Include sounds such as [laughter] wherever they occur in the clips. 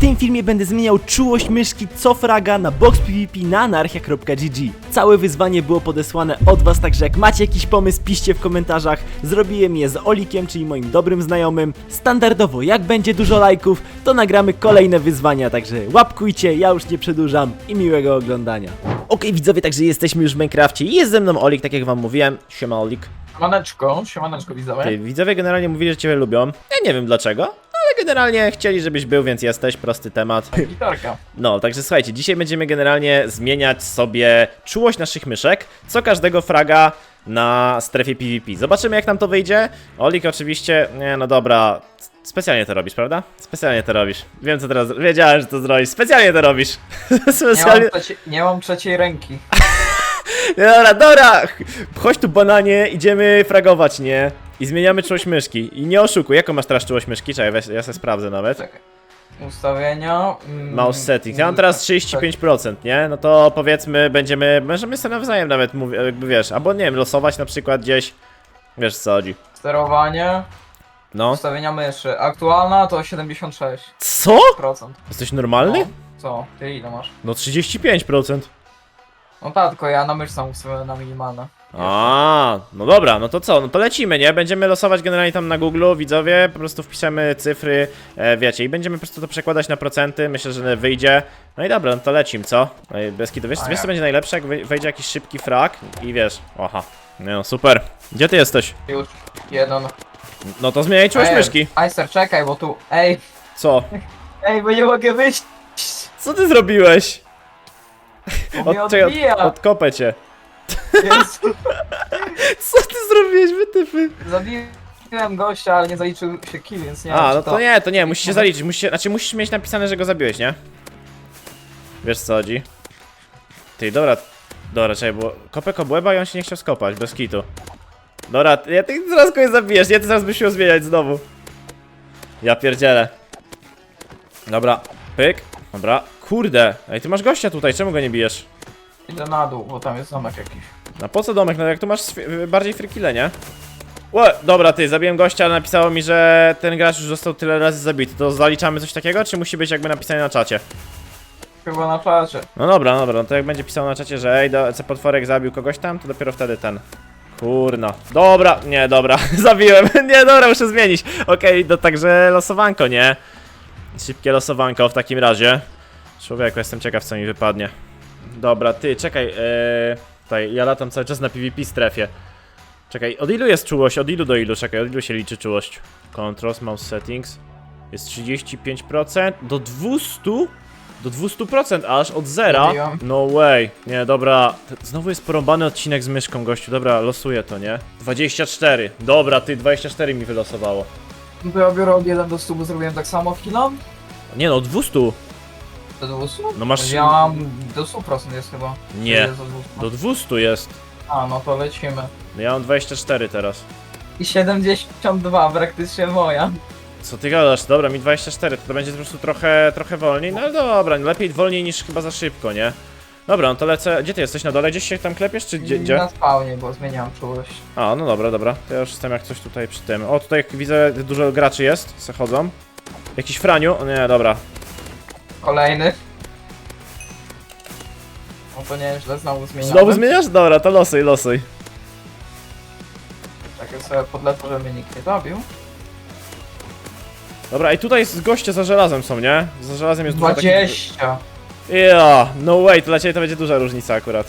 tym filmie będę zmieniał czułość myszki co fraga na box PvP na anarchia.gg. Całe wyzwanie było podesłane od was, także jak macie jakiś pomysł, piszcie w komentarzach. Zrobiłem je z Olikiem, czyli moim dobrym znajomym. Standardowo, jak będzie dużo lajków, to nagramy kolejne wyzwania, także łapkujcie, ja już nie przedłużam i miłego oglądania. Okej widzowie, także jesteśmy już w Minecrafcie i jest ze mną Olik, tak jak wam mówiłem. Siema Olik. Siemaneczko, siemaneczko widzowie. Widzowie generalnie mówili, że ciebie lubią. Ja nie wiem dlaczego, ale generalnie chcieli, żebyś był, więc jesteś, prosty temat. Gitarka. No, także słuchajcie, dzisiaj będziemy generalnie zmieniać sobie czułość naszych myszek, co każdego fraga na strefie PvP. Zobaczymy jak nam to wyjdzie. Olik oczywiście, nie no dobra, specjalnie to robisz, prawda? Specjalnie to robisz. Wiem co teraz, wiedziałem, że to zrobisz, specjalnie to robisz. [laughs] Nie specjalnie... mam, trzeci, nie mam trzeciej ręki. [laughs] Dobra, dobra, chodź tu bananie, idziemy fragować, nie? I zmieniamy czułość myszki. I nie oszukuj, jaką masz teraz czułość myszki? Czekaj, weź, ja sobie sprawdzę nawet. Czekaj. Ustawienia. Mm, Mouse settings. Ja mam teraz 35%, nie? No to powiedzmy, będziemy. Możemy sobie nawzajem nawet mówić, jakby wiesz, albo nie wiem, losować na przykład gdzieś. Wiesz co chodzi. Sterowanie. No. Ustawienia myszy. Aktualna to 76%. Co? Jesteś normalny? No. Co? Ty ile masz? No 35%. No tak, tylko ja na mysz sam ustawiłem na minimalne. A, no dobra, no to co? No to lecimy, nie? Będziemy losować generalnie tam na Google, widzowie, po prostu wpiszemy cyfry, e, wiecie, i będziemy po prostu to przekładać na procenty, myślę, że wyjdzie. No i dobra, no to lecim, co? No i bez kitu, wiesz, wiesz co będzie najlepsze, jak wej- wejdzie jakiś szybki frag i wiesz, aha, nie no super. Gdzie ty jesteś? Już. Jeden. No to zmieniaj czułość myszki. Ajster, czekaj, bo tu. Ej, Co? ej, bo nie mogę wyjść. Co ty zrobiłeś? Mnie Od, czekaj, odbija. od, odkopę cię. Jezu. [laughs] Co ty zrobiłeś, wytyfy? Zabiłem gościa, ale nie zaliczył się kill, więc nie A, wiem, no czy to nie, to nie, musisz się zaliczyć, musisz, się- znaczy musisz mieć napisane, że go zabiłeś, nie? Wiesz co chodzi? Ty, dobra, dobra, czekaj, bo kopę kobłęba i on się nie chciał skopać, bez kitu. Dobra, ty- ja ty zaraz kogoś zabijesz, nie, ty zaraz byś się zmieniać znowu. Ja pierdzielę. Dobra, pyk, dobra, kurde, ej, ty masz gościa tutaj, czemu go nie bijesz? Idę na dół, bo tam jest zamek jakiś. No po co domek, no jak tu masz bardziej frikile, nie? Ło, dobra, ty, zabiłem gościa, ale napisało mi, że ten gracz już został tyle razy zabity. To zaliczamy coś takiego, czy musi być jakby napisane na czacie? Chyba na czacie. No dobra, no dobra, no to jak będzie pisał na czacie, że ej, do, C potworek zabił kogoś tam, to dopiero wtedy ten. Kurna. Dobra, nie, dobra, [laughs] zabiłem. nie, dobra, muszę zmienić. Okej, to także losowanko, nie? Szybkie losowanko w takim razie. Człowieku, jestem ciekaw, co mi wypadnie. Dobra, ty, czekaj, ee, tutaj, ja latam cały czas na PvP strefie. Czekaj, od ilu jest czułość? Od ilu do ilu? Czekaj, od ilu się liczy czułość? Controls, mouse settings. Jest 35%. Do 200? Do 200% aż od zera? No way. Nie, dobra. Znowu jest porąbany odcinek z myszką, gościu. Dobra, losuję to, nie? 24. Dobra, ty, 24 mi wylosowało. No to ja biorę od 1 do 100, bo zrobiłem tak samo killom. Nie no, 200. Do 200? No masz- Ja mam do 100% jest chyba. Nie. Jest do 200. Do 200 jest. A, no to lecimy. No ja mam 24 teraz. I 72, praktycznie moja. Co ty gadasz? Dobra, mi 24, to będzie po prostu trochę, trochę wolniej. No ale dobra, lepiej wolniej niż chyba za szybko, nie? Dobra, no to lecę. Gdzie ty jesteś na dole? Gdzieś się tam klepiesz, czy gdzie? gdzie? Na spawnie, bo zmieniam czułość. A, no dobra, dobra. To ja już jestem jak coś tutaj przy tym. O, tutaj widzę, dużo graczy jest, se chodzą. Jakiś franiu? O nie, dobra. Kolejny. No to nieźle, znowu zmieniam. Znowu zmieniasz? Dobra, to losuj, losuj. Tak, ja sobie podlecę, żeby mnie nikt nie zabił. Dobra, i tutaj jest goście za żelazem są, nie? Za żelazem jest dużo takich... 20. Ja, no way, to dla ciebie to będzie duża różnica akurat.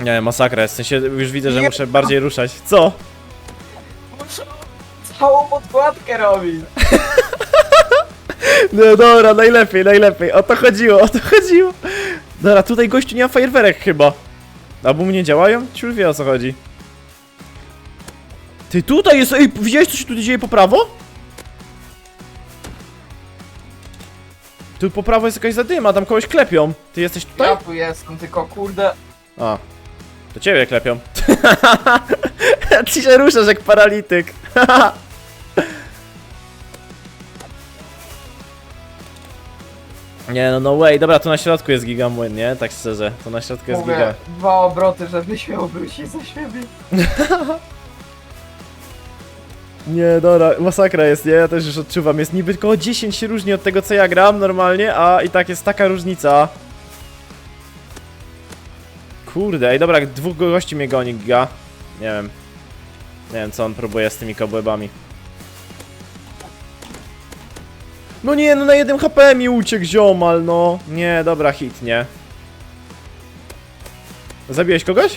Nie, masakra jest, w sensie już widzę, że Nie. muszę bardziej ruszać. Co? Muszę całą podkładkę robić. [laughs] No dobra, najlepiej, najlepiej. O to chodziło, o to chodziło. Dobra, tutaj gościu nie ma fajerwerek chyba. Albo mu nie działają? Ciul wie o co chodzi. Ty tutaj jest, ej, widziałeś co się tu dzieje po prawo? Tu po prawo jest jakaś zadyma, tam kogoś klepią. Ty jesteś tutaj? Ja tu jestem, tylko kurde. A. To ciebie klepią. [laughs] Ty się ruszasz jak paralityk. [laughs] Nie no, no way, dobra, to na środku jest giga młyn, nie? Tak szczerze, to na środku jest giga. Mówię, dwa obroty, żeby się obrócić za siebie. [laughs] Nie, dobra, masakra jest, nie? Ja też już odczuwam. Jest niby tylko o 10 się różni od tego, co ja gram normalnie, a i tak jest taka różnica. Kurde, ej, dobra, dwóch gości mnie goni, giga. Nie wiem. Nie wiem, co on próbuje z tymi kobłębami. No nie, no na jednym HP mi uciekł ziomal, no. Nie, dobra, hit, nie. Zabiłeś kogoś?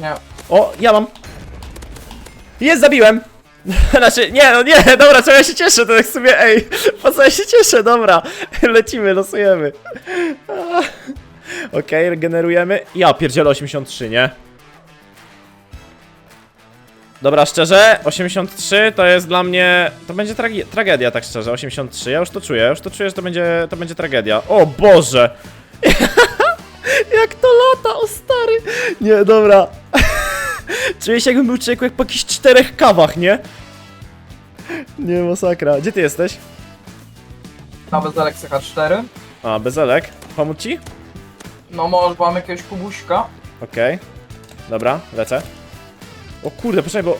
Nie. O, ja mam. Jest, zabiłem! [laughs] Znaczy, nie, no nie, dobra, co ja się cieszę, to tak sobie, ej, po co ja się cieszę, dobra, [laughs] lecimy, losujemy. [laughs] Okej, regenerujemy. Ja pierdzielę 83, nie? Dobra, szczerze, 83 to jest dla mnie, to będzie tragi- tragedia, tak szczerze, 83, ja już to czuję, już to czuję, że to będzie, to będzie tragedia. O Boże! [laughs] Jak to lata, o stary! Nie, dobra. [laughs] Czuję się jakbym był człowieku jak po jakichś czterech kawach, nie? Nie, masakra. Gdzie ty jesteś? Nawet z Alexa H4. A, bezelek. Pomóc ci? No może mam jakiegoś kubuśka. Okej. Dobra, lecę. O kurde, poczekaj, bo...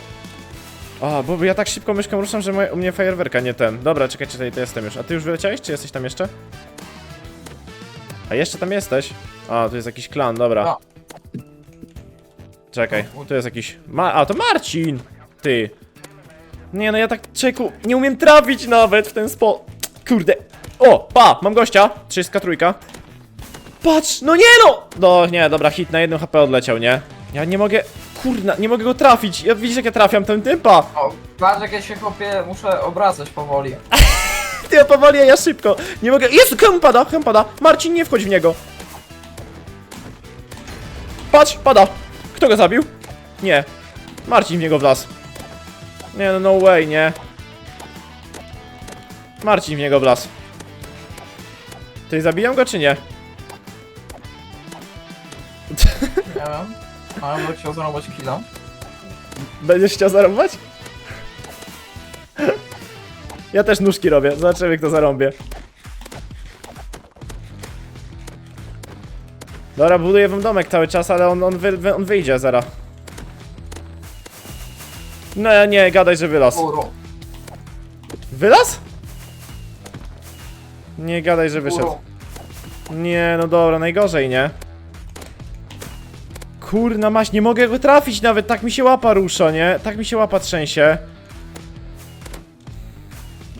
A, bo ja tak szybko myszką ruszam, że moje, u mnie fajerwerka nie ten. Dobra, czekajcie, tutaj to jestem już. A ty już wyleciałeś, czy jesteś tam jeszcze? A jeszcze tam jesteś? A, tu jest jakiś klan, dobra. Czekaj, tu jest jakiś... Ma A, to Marcin! Ty. Nie no, ja tak, czeku, nie umiem trafić nawet w ten spo... Kurde. O, pa, mam gościa. 33. Patrz, no nie no! No, nie, dobra, hit na jednym HP odleciał, nie? Ja nie mogę, kurna, nie mogę go trafić. Ja widzisz jak ja trafiam ten typa. O, patrz jak ja się chłopie muszę obracać powoli. [laughs] Ty ja powoli, a ja szybko. Nie mogę, Jezu, chem pada, chem pada. Marcin, nie wchodź w niego. Patrz, pada. Kto go zabił? Nie. Marcin w niego wlazł. Nie, no no way, nie. Marcin w niego wlazł. Ty zabijam go czy nie? Nie wiem. A ja bym chciał zrobić killa. Będziesz chciał zarąbać? Ja też nóżki robię, zobaczymy kto zarąbie. Dobra, buduję wam domek cały czas, ale on, on, wy, wy, on wyjdzie zaraz. No nie, gadaj, że wylaz. Guru. Wylaz? Nie gadaj, że wyszedł. Nie, no dobra, najgorzej, nie? Kurna maś, nie mogę go trafić nawet, tak mi się łapa rusza, nie? Tak mi się łapa trzęsie.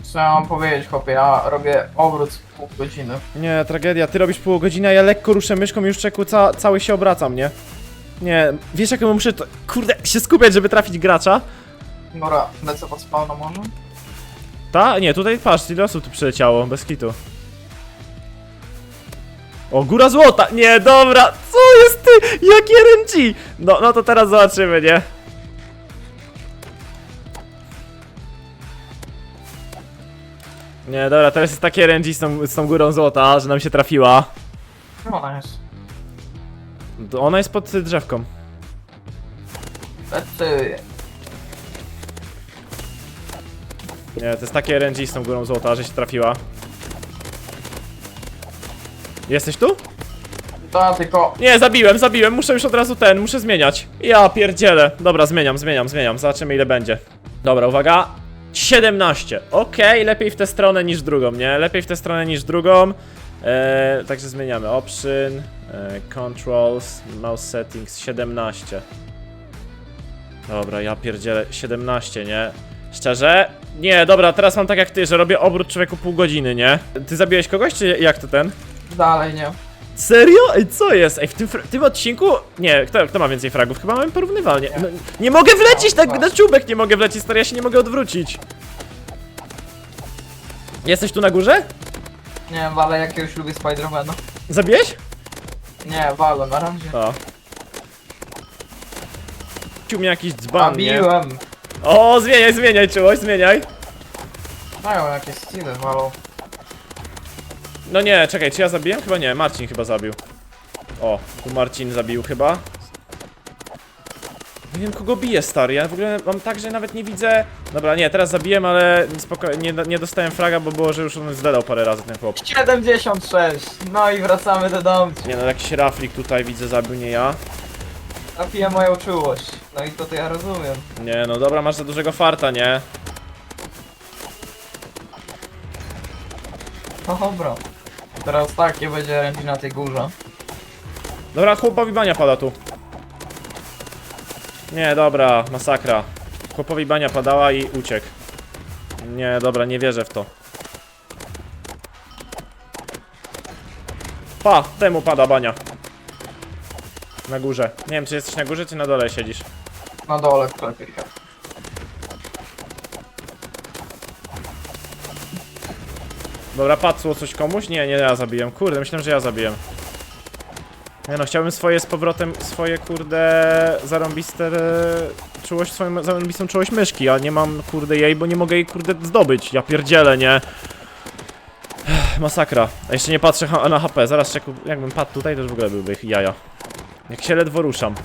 Co ja mam powiedzieć chłopie, ja robię obrót pół godziny. Nie, tragedia, ty robisz pół godziny, a ja lekko ruszę myszką i już czeku ca cały się obracam, nie? Nie, wiesz jak ja muszę, to, kurde, się skupiać, żeby trafić gracza? Dobra, lecę pod spawna może? Ta? Nie, tutaj patrz, ile osób tu przyleciało, bez kitu. O, góra złota! Nie, dobra, co jest ty? Jaki RNG? No, no to teraz zobaczymy, nie? Nie, dobra, teraz jest takie RNG z tą, z tą górą złota, że nam się trafiła. Gdzie ona jest? To Ona jest pod drzewką. Lecę. Nie, to jest takie RNG z tą górą złota, że się trafiła. Jesteś tu? Ta tylko... Nie, zabiłem, zabiłem, muszę już od razu ten, muszę zmieniać. Ja pierdzielę. Dobra, zmieniam, zmieniam, zmieniam, zobaczymy ile będzie. Dobra, uwaga. 17. Okej, lepiej w tę stronę niż drugą, nie? Lepiej w tę stronę niż drugą. Eee, także zmieniamy option, e, controls, mouse settings 17. Dobra, ja pierdzielę 17, nie? Szczerze? Nie, dobra, teraz mam tak jak ty, że robię obrót człowieku pół godziny, nie? Ty zabiłeś kogoś, czy jak to ten? Dalej nie. Serio? Ej, co jest? Ej, w tym, fra- tym odcinku... Nie, kto, kto ma więcej fragów? Chyba mamy porównywalnie. Nie. No, nie mogę wlecieć No, na, na czubek, nie mogę wlecieć, stary, ja się nie mogę odwrócić. Jesteś tu na górze? Nie, walę jakiegoś lubię Spidermana. Zabiłeś? Nie, walę na razie. O. Ciu mnie jakiś dzban, nie? Zabiłem. O, zmieniaj, zmieniaj czułość, zmieniaj. Mają jakieś skille walą. No nie, czekaj, czy ja zabiłem? Chyba nie, Marcin chyba zabił. O, tu Marcin zabił chyba. Nie wiem kogo bije stary, ja w ogóle mam tak, że nawet nie widzę... Dobra, nie, teraz zabiłem, ale nie, nie dostałem fraga, bo było, że już on zdedał parę razy ten chłop. 76. No i wracamy do domu. Nie no, jakiś raflik tutaj widzę zabił, nie ja. Napije moją czułość. No i to, to ja rozumiem. Nie, no dobra, masz za dużego farta, nie? No dobra. Teraz tak, nie będzie ręki na tej górze. Dobra, chłopowi bania pada tu. Nie, dobra, masakra. Chłopowi bania padała i uciekł. Nie, dobra, nie wierzę w to. Pa, temu pada bania. Na górze. Nie wiem, czy jesteś na górze, czy na dole siedzisz. Na dole w klepie. Dobra, coś komuś? Nie, nie ja zabiłem. Kurde, myślałem, że ja zabiłem. Nie no, chciałbym swoje z powrotem, swoje kurde zarąbiste e, czułość, swoją zarąbistą czułość myszki, a nie mam kurde jej, bo nie mogę jej kurde zdobyć. Ja pierdzielę, nie? Masakra. A jeszcze nie patrzę na HP, zaraz czeku, jakbym padł tutaj, to już w ogóle byłby jaja. Jak się ledwo ruszam.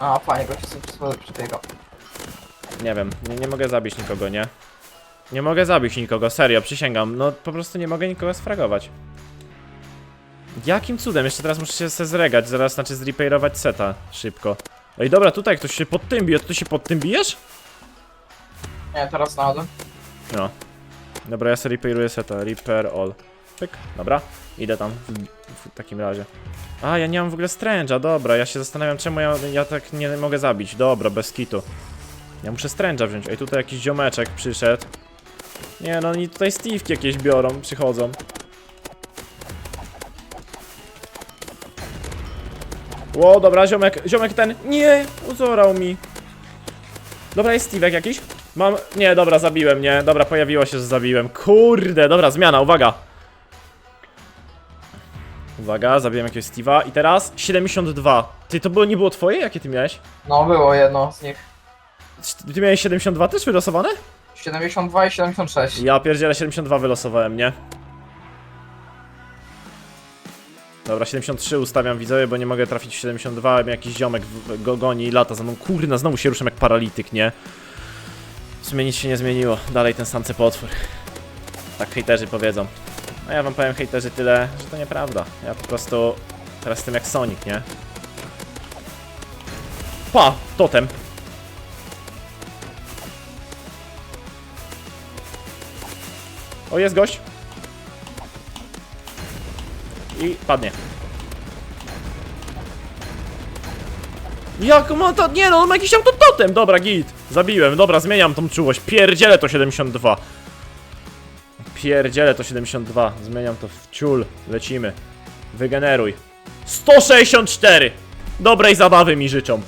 A, fajnie, gościu sobie przy- przybiegał. Nie wiem, nie, nie mogę zabić nikogo, nie? Nie mogę zabić nikogo, serio, przysięgam. No po prostu nie mogę nikogo sfragować. Jakim cudem? Jeszcze teraz muszę się se zregać, zaraz znaczy zrepairować seta szybko. Ej dobra, tutaj ktoś się pod tym bije, to ty się pod tym bijesz? Nie, teraz na dół. No. Dobra, ja sobie repairuję seta, repair all. Pyk, dobra, idę tam w, w takim razie. A, ja nie mam w ogóle stręża, dobra, ja się zastanawiam czemu ja, ja tak nie mogę zabić. Dobra, bez kitu. Ja muszę stręża wziąć. Ej, tutaj jakiś ziomeczek przyszedł. Nie no, oni tutaj Steve'ki jakieś biorą, przychodzą. Ło, dobra, ziomek, ziomek ten, nie, uzorał mi. Dobra, jest Steve'ek jakiś? Mam, nie, dobra, zabiłem, nie, dobra, pojawiło się, że zabiłem. Kurde, dobra, zmiana, uwaga. Uwaga, zabiłem jakiegoś Steve'a i teraz 72. Ty, to było, nie było twoje? Jakie ty miałeś? No, było jedno z nich. Ty miałeś 72 też wylosowane? 72 i 76. Ja pierdzielę 72 wylosowałem, nie? Dobra, 73 ustawiam widzowie, bo nie mogę trafić w 72, mnie jakiś ziomek w- go goni i lata za mną. Kurna, znowu się ruszam jak paralityk, nie? W sumie nic się nie zmieniło, dalej ten sam potwór. Tak hejterzy powiedzą. A ja wam powiem hejterzy tyle, że to nieprawda. Ja po prostu teraz jestem jak Sonic, nie? Pa! Totem! O, jest gość. I padnie. Jak ma to? Nie no, on ma jakiś autototem! Dobra, git. Zabiłem, dobra, zmieniam tą czułość. Pierdzielę to 72. Pierdzielę to 72. Zmieniam to w ciul. Lecimy. Wygeneruj. 164! Dobrej zabawy mi życzą.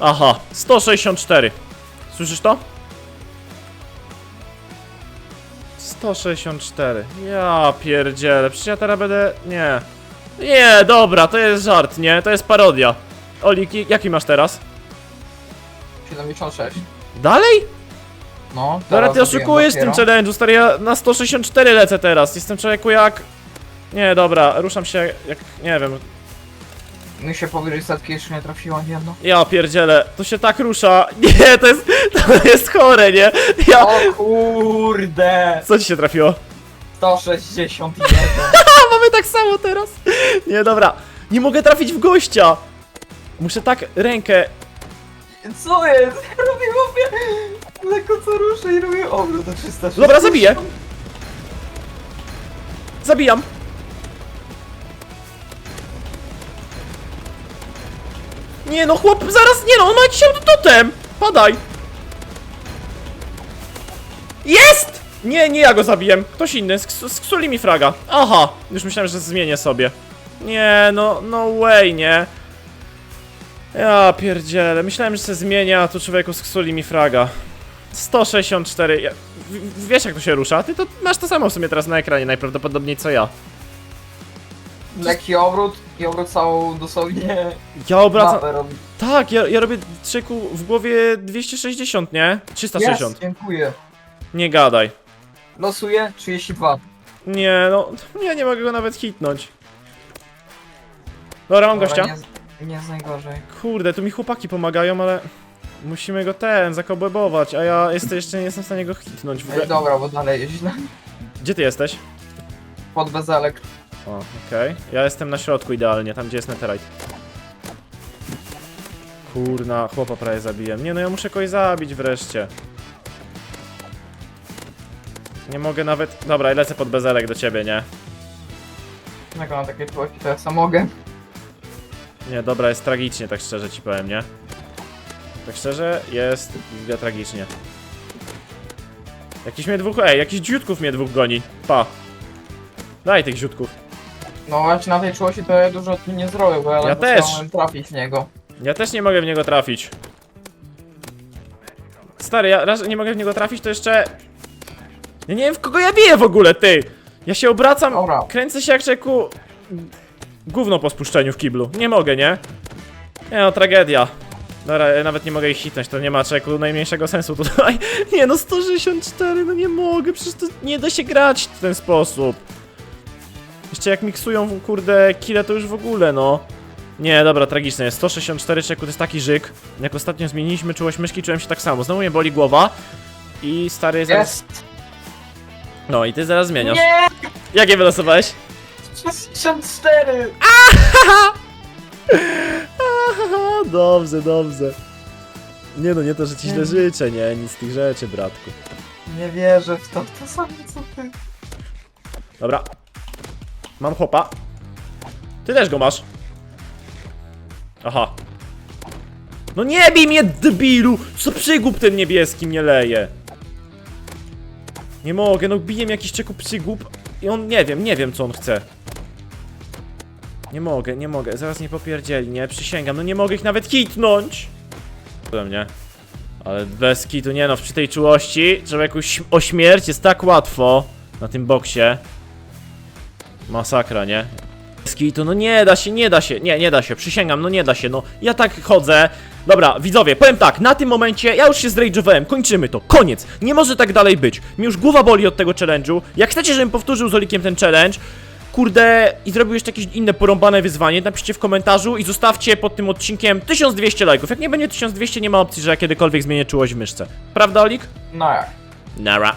Aha, 164. Słyszysz to? 164. Ja pierdzielę, przecież ja teraz będę... Nie. Nie, dobra, to jest żart, nie? To jest parodia. Olik, jaki masz teraz? 76. Dalej? No, Dobra, teraz ty oszukujesz w tym dopiero. challenge'u, stary, ja na 164 lecę teraz. Jestem człowieku jak... Nie, dobra, ruszam się jak... nie wiem. Mi się powyżej setki jeszcze nie trafiło nie jedno. Ja pierdzielę, to się tak rusza. [laughs] Nie, to jest... to jest chore, nie? Ja... O kurde! Co ci się trafiło? 161. A, [laughs] mamy tak samo teraz. Nie, dobra. Nie mogę trafić w gościa. Muszę tak rękę... Co jest? [laughs] Robię mówię. Lekko co ruszę i robię obrót do 360. Dobra, zabiję. Zabijam. Nie no, chłop, zaraz, nie no, on ma jakiś autototem. Padaj. Jest! Nie, nie ja go zabiłem. Ktoś inny, sk- sksuli mi fraga. Aha, już myślałem, że zmienię sobie. Nie, no, no way, nie. Ja pierdzielę, myślałem, że się zmienia, a tu człowieku sksuli mi fraga. 164. Ja, w- wiesz jak to się rusza? Ty to masz to samo w sumie teraz na ekranie najprawdopodobniej co ja. Lekki obrót i obrót całą dosłownie Ja obracam. mapę. Tak, ja, ja robię trzyku w głowie 260, nie? 360. Jest, dziękuję. Nie gadaj. Losuję 32. Nie, no. Ja nie mogę go nawet hitnąć. Dobra, mam Dobra, gościa. Nie, nie jest najgorzej. Kurde, tu mi chłopaki pomagają, ale. Musimy go ten, zakobłebować, a ja jeszcze, jeszcze nie jestem w stanie go hitnąć w Ej, ogóle. dobra, bo dalej jest źle. Gdzie ty jesteś? Pod bezelek. O, okej. Ja jestem na środku idealnie, tam gdzie jest netherite. Kurna, chłopa prawie zabiłem. Nie no, ja muszę kogoś zabić wreszcie. Nie mogę nawet... Dobra, i lecę pod bezelek do ciebie, nie? Jak mam takie czułości, to ja sam mogę. Nie, dobra, jest tragicznie, tak szczerze ci powiem, nie? Tak szczerze, jest giga tragicznie. Jakiś mnie dwóch... Ej, jakiś dziutków mnie dwóch goni. Pa. Daj tych dziutków. No właśnie na tej czułości to ja dużo tu nie zrobię, bo ja, Ja ledwo też. chciałem trafić w niego. Ja też nie mogę w niego trafić. Stary, ja raz nie mogę w niego trafić, to jeszcze... Ja nie wiem, w kogo ja biję w ogóle, ty! Ja się obracam, Dobra. kręcę się jak czeku... Gówno po spuszczeniu w kiblu. Nie mogę, nie? Nie no, tragedia. Dobra, ja nawet nie mogę ich hitnąć, to nie ma czeku najmniejszego sensu tutaj. [laughs] Nie no, 164, no nie mogę, przecież to nie da się grać w ten sposób. Jeszcze jak miksują, kurde, kile to już w ogóle, no. Nie, dobra, tragiczne jest. 164 czeku to jest taki żyk. Jak ostatnio zmieniliśmy czułość myszki, czułem się tak samo. Znowu mnie boli głowa. I stary zaraz... Jest! No i ty zaraz zmieniasz. Nie! Jakie wylosowałeś? 64! Haha, [laughs] dobrze, dobrze. Nie no, nie to, że ci źle życzę, nie, nic z tych rzeczy, bratku. Nie wierzę w to, to samo co ty. Dobra. Mam chłopa. Ty też go masz. Aha. No nie bij mnie, debilu! Co przygub ten niebieski mnie leje? Nie mogę, no bije jakiś czeku przygub i on, nie wiem, nie wiem co on chce. Nie mogę, nie mogę, zaraz nie popierdzieli, nie? Przysięgam, no nie mogę ich nawet hitnąć! We mnie. Ale bez kitu, nie no, przy tej czułości, człowieku, ś- o śmierć jest tak łatwo na tym boksie. Masakra, nie? Bez kitu, no nie da się, nie da się, nie, nie da się, przysięgam, no nie da się, no. Ja tak chodzę. Dobra, widzowie, powiem tak, na tym momencie ja już się zrage'owałem, kończymy to, koniec. Nie może tak dalej być. Mi już głowa boli od tego challenge'u. Jak chcecie, żebym powtórzył z Olikiem ten challenge, kurde, i zrobił jeszcze jakieś inne porąbane wyzwanie, napiszcie w komentarzu i zostawcie pod tym odcinkiem 1200 lajków. Jak nie będzie 1200, nie ma opcji, że ja kiedykolwiek zmienię czułość w myszce. Prawda, Olik? No jak? Nara.